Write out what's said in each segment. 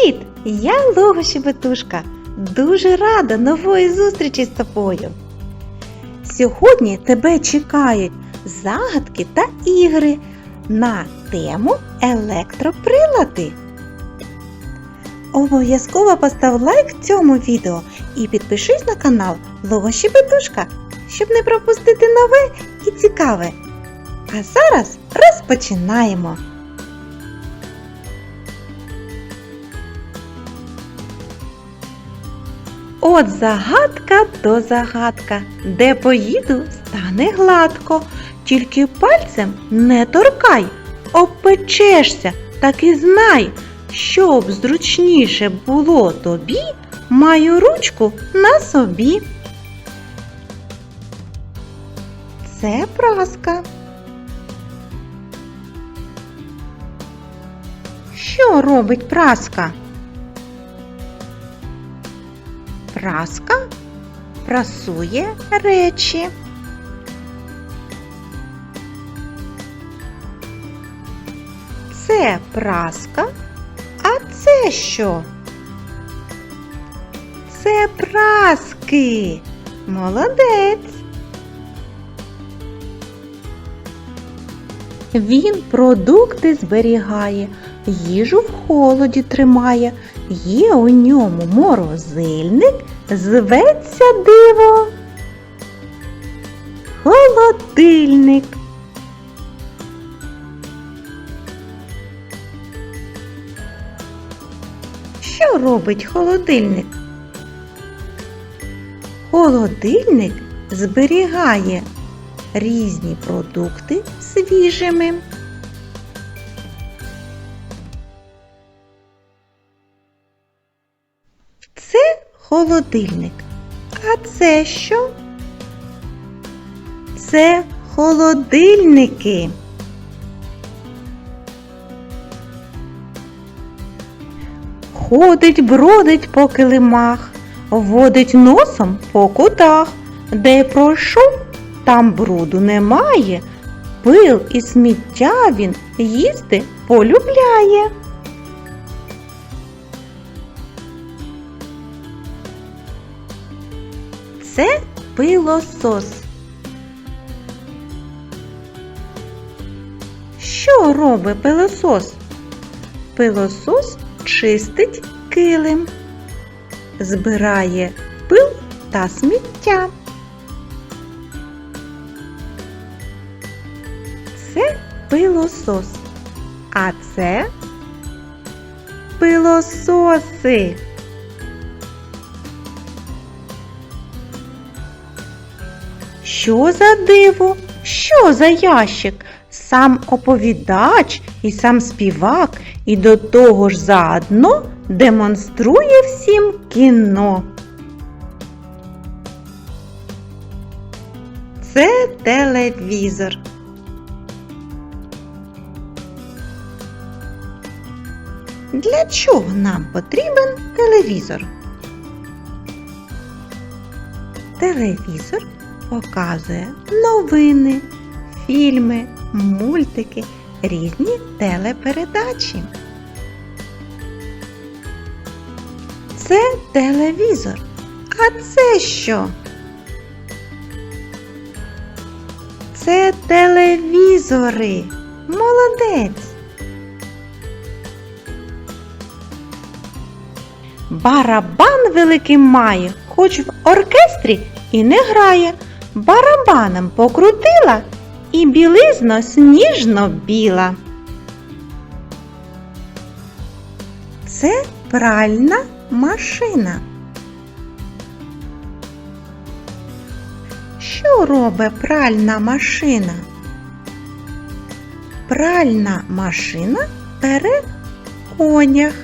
Привіт! Я Лого Щебетушка. Дуже рада нової зустрічі з тобою. Сьогодні тебе чекають загадки та ігри на тему електроприлади. Обов'язково постав лайк цьому відео і підпишись на канал Лого Щебетушка, щоб не пропустити нове і цікаве. А зараз розпочинаємо! От загадка то загадка, де поїду, стане гладко, тільки пальцем не торкай, обпечешся, так і знай, щоб зручніше було тобі, маю ручку на собі. Це праска. Що робить праска? Праска прасує речі. Це праска, а це що? Це праски. Молодець. Він продукти зберігає, їжу в холоді тримає. Є у ньому морозильник, зветься диво. Холодильник. Що робить холодильник? Холодильник зберігає різні продукти свіжими. Холодильник. А це що? Це холодильники. Ходить, бродить по килимах, водить носом по кутах, де пройшов, там бруду немає. Пил і сміття він їсти полюбляє. Це пилосос. Що робить пилосос? Пилосос чистить килим, збирає пил та сміття. Це пилосос. А це пилососи. Що за диво? Що за ящик? Сам оповідач і сам співак, і до того ж заодно демонструє всім кіно. Це телевізор. Для чого нам потрібен телевізор? Телевізор показує новини, фільми, мультики, різні телепередачі. Це телевізор. А це що? Це телевізори. Молодець. Барабан великий має, хоч в оркестрі і не грає. Барабаном покрутила і білизно сніжно біла. Це пральна машина. Що робить пральна машина? Пральна машина пере конях.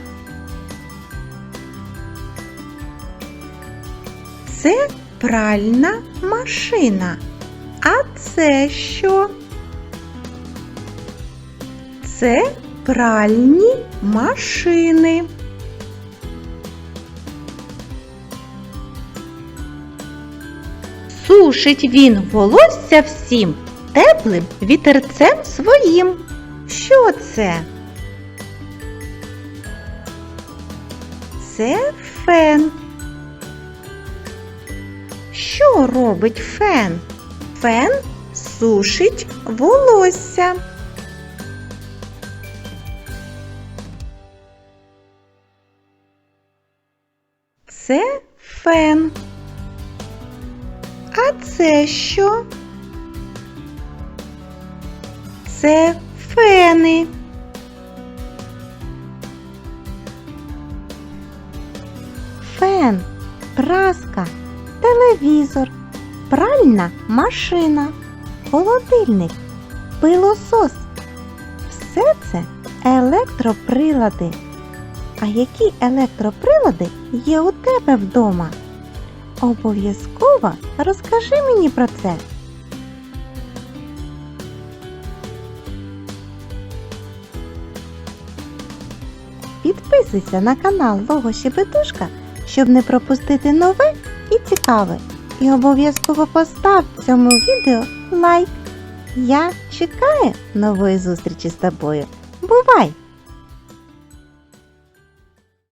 Це пральна машина. А це що? Це пральні машини. Сушить він волосся всім теплим вітерцем своїм. Що це? це фен. Що робить фен? Фен сушить волосся. Це фен. А це що? Це фени. Фен, праска, телевізор, пральна машина, холодильник, пилосос. Все це електроприлади. А які електроприлади є у тебе вдома? Обов'язково розкажи мені про це. Підписуйся на канал Лого Щебетушка, щоб не пропустити нове і цікаве. І обов'язково постав цьому відео лайк. Я чекаю нової зустрічі з тобою. Бувай!